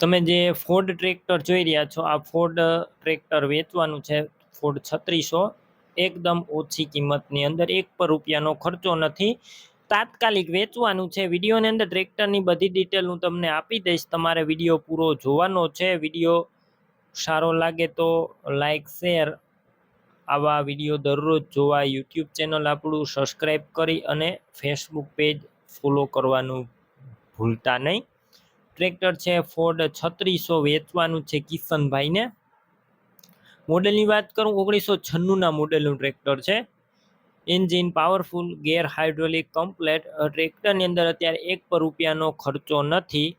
તમે જે Ford tractor જોઈ રહ્યા છો, આ ફોર્ડ ટ્રેક્ટર વેચવાનું છે ફોર્ડ છત્રીસો. એકદમ ઓછી કિંમતની અંદર એક પર રૂપિયાનો ખર્ચો નથી. તાત્કાલિક વેચવાનું છે. વિડીયોની અંદર ટ્રેક્ટરની બધી ડિટેલ હું તમને આપી દઈશ. તમારે વીડિયો પૂરો જોવાનો છે. વીડિયો સારો લાગે તો લાઇક શેર આવા વીડિયો દરરોજ જોવા. યુટ્યુબ ચેનલ આપણું સબસ્ક્રાઈબ કરી અને ફેસબુક પેજ ફોલો કરવાનું ભૂલતા નહીં. ટ્રેક્ટર છે ફોર્ડ છત્રીસો વેચવાનું છે કિશનભાઈને. મોડેલની વાત કરું, ઓગણીસો છન્નુંના મોડેલનું ટ્રેક્ટર છે. Engine powerful gear hydraulic complete ટ્રેક્ટરની અંદર અત્યારે એક પર રૂપિયાનો ખર્ચો નથી.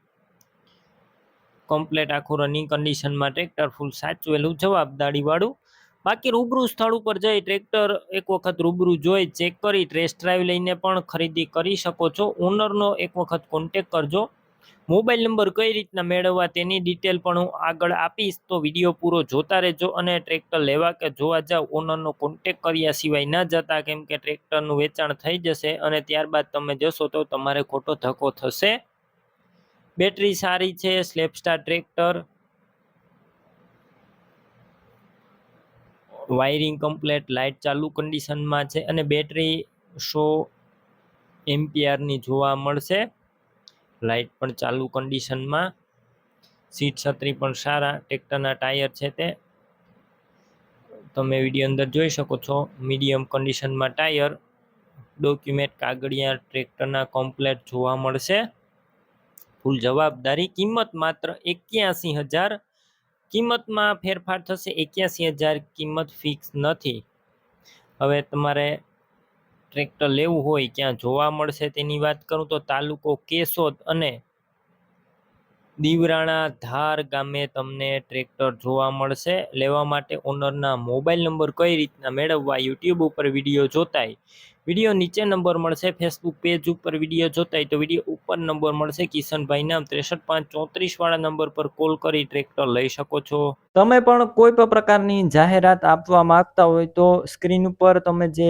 કમ્પ્લેટ આખું રનિંગ કન્ડિશનમાં ટ્રેક્ટર ફૂલ સાચવેલું જવાબદારીવાળું. બાકી રૂબરૂ સ્થળ ઉપર જઈ ટ્રેક્ટર એક વખત રૂબરૂ જોઈ, ચેક કરી ટેસ્ટ ડ્રાઈવ લઈને પણ ખરીદી કરી શકો છો. ઓનરનો એક વખત કોન્ટેક કરજો. મોબાઈલ નંબર કઈ રીતના મેળવવા તેની ડિટેલ પણ હું આગળ આપીશ. તો વીડિયો પૂરો જોતા રહેજો અને ટ્રેક્ટર લેવા કે જોવા જાવ ઓનરનો કોન્ટેક કર્યા સિવાય ન જતા, કેમ કે ટ્રેક્ટરનું વેચાણ થઈ જશે અને ત્યારબાદ તમે જશો તો તમારે ખોટો ધક્કો થશે. બેટરી સારી છે સ્લેપસ્ટાર ટ્રેક્ટર વાયરિંગ કમ્પ્લેટ લાઇટ ચાલુ કન્ડિશનમાં છે અને બેટરી સો એમ્પિયરની જોવા મળશે. લાઇટ પણ ચાલુ કન્ડિશનમાં સીટ છત્રી પણ સારા, ટ્રેક્ટરના ટાયર છે તે. તમે વીડિયો અંદર જોઈ શકો છો, મીડિયમ કન્ડિશનમાં ટાયર. ડોક્યુમેન્ટ કાગળિયા, ટ્રેક્ટરના કમ્પ્લેટ જોવા મળશે. ફૂલ જવાબદારી, કિંમત માત્ર એક્યાસી હજાર. કિંમતમાં ફેરફાર થશે એક્યાસી હજાર, કિંમત ફિક્સ નથી. હવે તમારે ટ્રેક્ટર લેવું હોય, ક્યાં જોવા મળશે તેની વાત કરું તો તાલુકો કેશોદ અને દીવરાણા ધાર ગામે તમને ટ્રેક્ટર જોવા મળશે. લેવા માટે ઓનરના મોબાઈલ નંબર કઈ રીતના મેળવવા યુટ્યુબ ઉપર વીડિયો જોતાય? વીડિયો નીચે નંબર મળશે, ફેસબુક પેજ ઉપર વીડિયો જોતાય તો વીડિયો ઉપર નંબર મળશે. કિશનભાઈ નામ ત્રેસઠ પાંચ ચોત્રીસ વાળા નંબર પર કોલ કરી ટ્રેક્ટર લઈ શકો છો. તમે પણ કોઈ પણ પ્રકારની જાહેરાત આપવા માંગતા હોય તો સ્ક્રીન ઉપર તમે જે